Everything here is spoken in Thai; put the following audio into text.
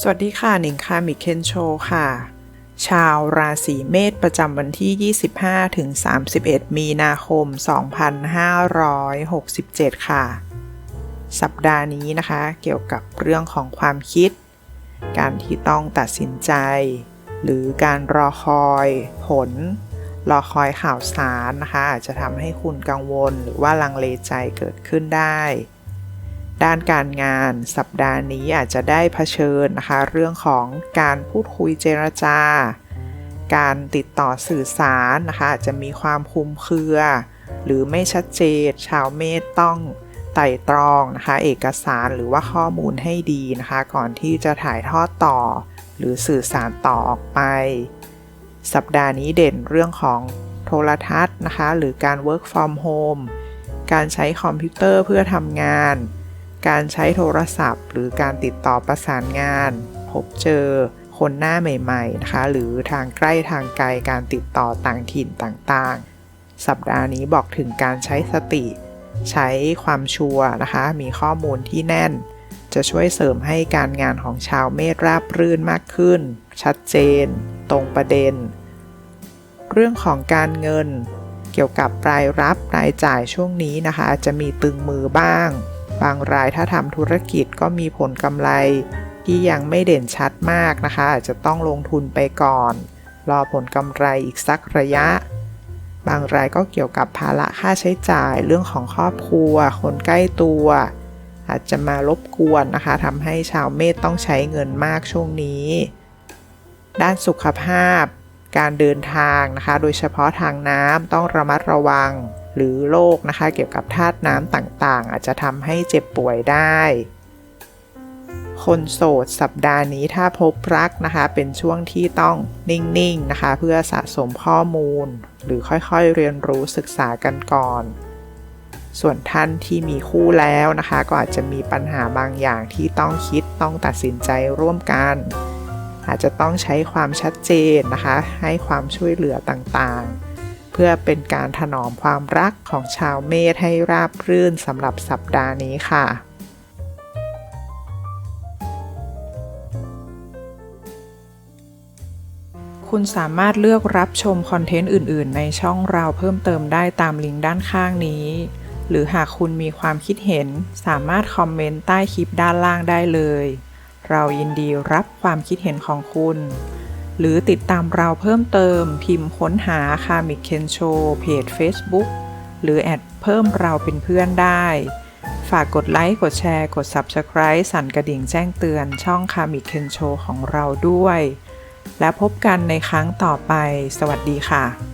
สวัสดีค่ะหนิงค่ะมิเคนโชค่ะ ชาวราศีเมษประจำวันที่ 25 ถึง 31 มีนาคม 2567 ค่ะ สัปดาห์นี้นะคะ เกี่ยวกับเรื่องของความคิด การที่ต้องตัดสินใจ หรือการรอคอยผล รอคอยข่าวสารนะคะ อาจจะทำให้คุณกังวลหรือว่าลังเลใจเกิดขึ้นได้ ด้านการงาน สัปดาห์นี้อาจจะได้เผชิญนะคะ เรื่องของการพูดคุยเจรจา การติดต่อสื่อสารนะคะอาจจะมีความคุมเครือ หรือไม่ชัดเจน ชาวเมษต้องไต่ตรองนะคะ เอกสารหรือว่าข้อมูลให้ดีนะคะ ก่อนที่จะถ่ายทอดต่อ หรือสื่อสารต่อออกไป สัปดาห์นี้เด่นเรื่องของโทรทัศน์นะคะ หรือการ work from home การใช้คอมพิวเตอร์เพื่อทำงาน การใช้โทรศัพท์ หรือการติดต่อประสานงาน พบเจอคนหน้าใหม่ๆนะคะ หรือทางใกล้ทางไกลการติดต่อต่างถิ่นต่างๆ สัปดาห์นี้บอกถึงการใช้สติ ใช้ความชัวนะคะ มีข้อมูลที่แน่น จะช่วยเสริมให้การงานของชาวเมษราบรื่นมากขึ้น ชัดเจน ตรงประเด็น เรื่องของการเงิน เกี่ยวกับรายรับรายจ่ายช่วงนี้นะคะ จะมีตึงมือบ้าง บางรายถ้าทำธุรกิจก็มีผลกำไร ที่ยังไม่เด่นชัดมากนะคะ อาจจะต้องลงทุนไปก่อน รอผลกำไรอีกสักระยะ บางรายก็เกี่ยวกับภาระค่าใช้จ่ายเรื่องของครอบครัว คนใกล้ตัว อาจจะมารบกวนนะคะทำให้ชาวเมษต้องใช้เงินมากช่วงนี้ ด้านสุขภาพ การเดินทางนะคะ โดยเฉพาะทางน้ำต้องระมัดระวัง หรือโรคนะคะ เกี่ยวกับธาตุน้ำต่างๆ อาจจะทำให้เจ็บป่วยได้ คนโสดสัปดาห์นี้ถ้าพบรักนะคะ เป็นช่วงที่ต้องนิ่ง ๆ นะคะ เพื่อสะสมข้อมูล หรือค่อยๆเรียนรู้ศึกษากันก่อน ส่วนท่านที่มีคู่แล้วนะคะ ก็อาจจะมีปัญหาบางอย่างที่ต้องคิดต้องตัดสินใจร่วมกันอาจจะต้องใช้ความชัดเจนนะคะ ให้ความช่วยเหลือต่างๆ เพื่อเป็นการถนอมความรักของชาวเมษให้ราบรื่นสำหรับสัปดาห์นี้ค่ะคุณสามารถเลือกรับชมคอนเทนต์อื่น ๆ ในช่องเราเพิ่มเติมได้ตามลิงก์ด้านข้างนี้ หรือหากคุณมีความคิดเห็น สามารถคอมเมนต์ใต้คลิปด้านล่างได้เลย เรายินดีรับความคิดเห็นของคุณ หรือติดตามเราเพิ่มเติม พิมพ์ค้นหาคามิเคนโชเพจ Facebook หรือแอดเพิ่มเราเป็นเพื่อนได้ ฝากกดไลค์ กดแชร์ กด Subscribe สั่นกระดิ่งแจ้งเตือนช่องคามิเคนโชของเราด้วย และพบกันในครั้งต่อไป สวัสดีค่ะ